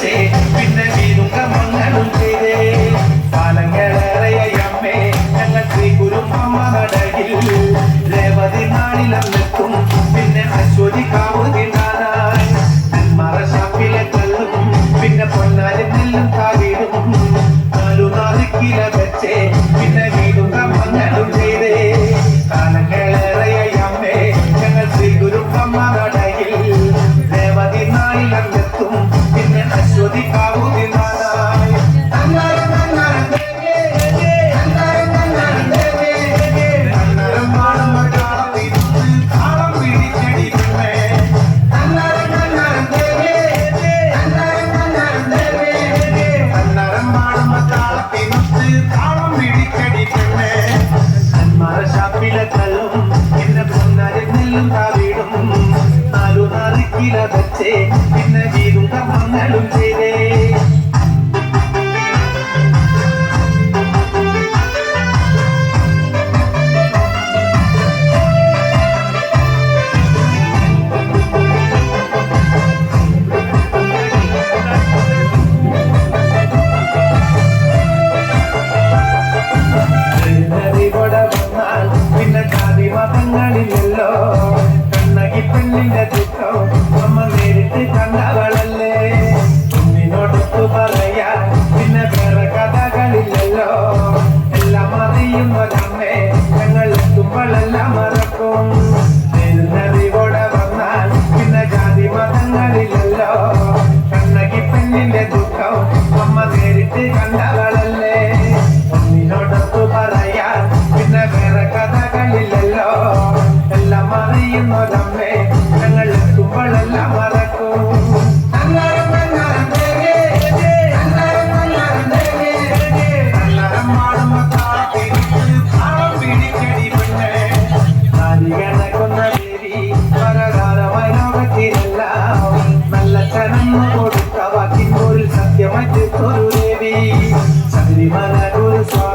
വെച്ചേ പിന്നെ വീതും കമങ്ങളും ചെയ്തേ. പാലങ്ങളേറെയമ്മേ ഞങ്ങൾ ശ്രീ ഗുരുമമ്മ നടയിൽ രേവതി നാളിലെത്തും പിന്നെ അശ്വതി കാവ് തിന്നാനായി മറശാപ്പിലെ കല്ലും പിന്നെ പൊന്നാരി നെല്ലും കാവിടും. നാലു കില വെച്ചേ പിന്നെ വീണ്ടും കമ്മങ്ങളും ചെയ്തേ. കാലങ്ങളേറെയമ്മേ ഞങ്ങൾ ശ്രീ ചെയ്തേ ഇന്ന് ജീവിതങ്ങളും ചെയ്തേ. പിന്നെ ജാതി മതങ്ങളില്ലല്ലോ നമ്മളെല്ലാം മറക്കും. തിരുനറിവോടെ വന്നാൽ പിന്നെ ജാതി മതങ്ങളിലല്ലോ. കണ്ണകി പെണ്ണിന്റെ ദുഃഖം അമ്മ നേരിട്ട് കണ്ടവളല്ലേ. ഒന്നിനോടൊത്തു പറയാൻ പിന്നെ വേറെ കഥകളില്ലല്ലോ. എല്ലാം അറിയുന്നതാ Sri Mangalore Swami.